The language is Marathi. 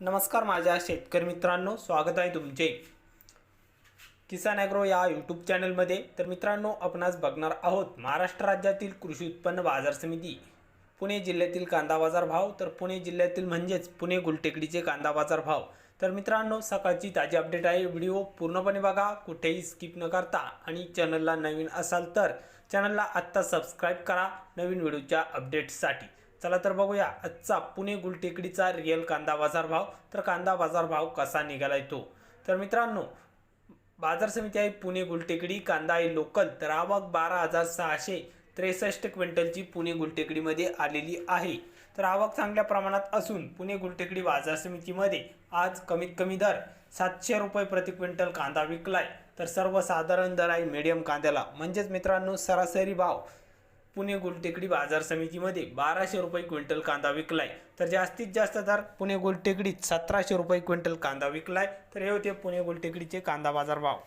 नमस्कार माझ्या शेतकरी मित्रांनो स्वागत आहे तुमचे. किसान ॲग्रो या यूट्यूब चॅनलमध्ये. तर मित्रांनो आपणास बघणार आहोत महाराष्ट्र राज्यातील कृषी उत्पन्न बाजार समिती पुणे जिल्ह्यातील कांदा बाजार भाव. तर पुणे जिल्ह्यातील म्हणजेच पुणे गुलटेकडीचे कांदा बाजार भाव. तर मित्रांनो सकाळची ताजी अपडेट आहे. व्हिडिओ पूर्णपणे बघा कुठेही स्किप न करता. आणि चॅनलला नवीन असाल तर चॅनलला आत्ता सबस्क्राईब करा नवीन व्हिडिओच्या अपडेट्ससाठी चला तर बघूया आजचा पुणे गुलटेकडीचा रिअल कांदा बाजार भाव. तर कांदा बाजार भाव कसा निघाला तो? तर मित्रांनो बाजार समिती आहे पुणे गुलटेकडी कांदा आहे लोकल. तर आवक बारा हजार सहाशे त्रेसष्ट क्विंटलची पुणे गुलटेकडीमध्ये आलेली आहे. तर आवक चांगल्या प्रमाणात असून पुणे गुलटेकडी बाजार समितीमध्ये आज कमीत कमी दर सातशे रुपये प्रति क्विंटल कांदा विकलाय. तर सर्वसाधारण दर आहे मिडियम कांद्याला. म्हणजेच मित्रांनो सरासरी भाव पुणे गोलटेकडी बाजार समितीमध्ये बाराशे रुपये क्विंटल कांदा विकलाय. तर जास्तीत जास्त दर पुणे गोलटेकडीत सतराशे रुपये क्विंटल कांदा विकलाय. तर हे होते पुणे गोलटेकडीचे कांदा बाजार भाव.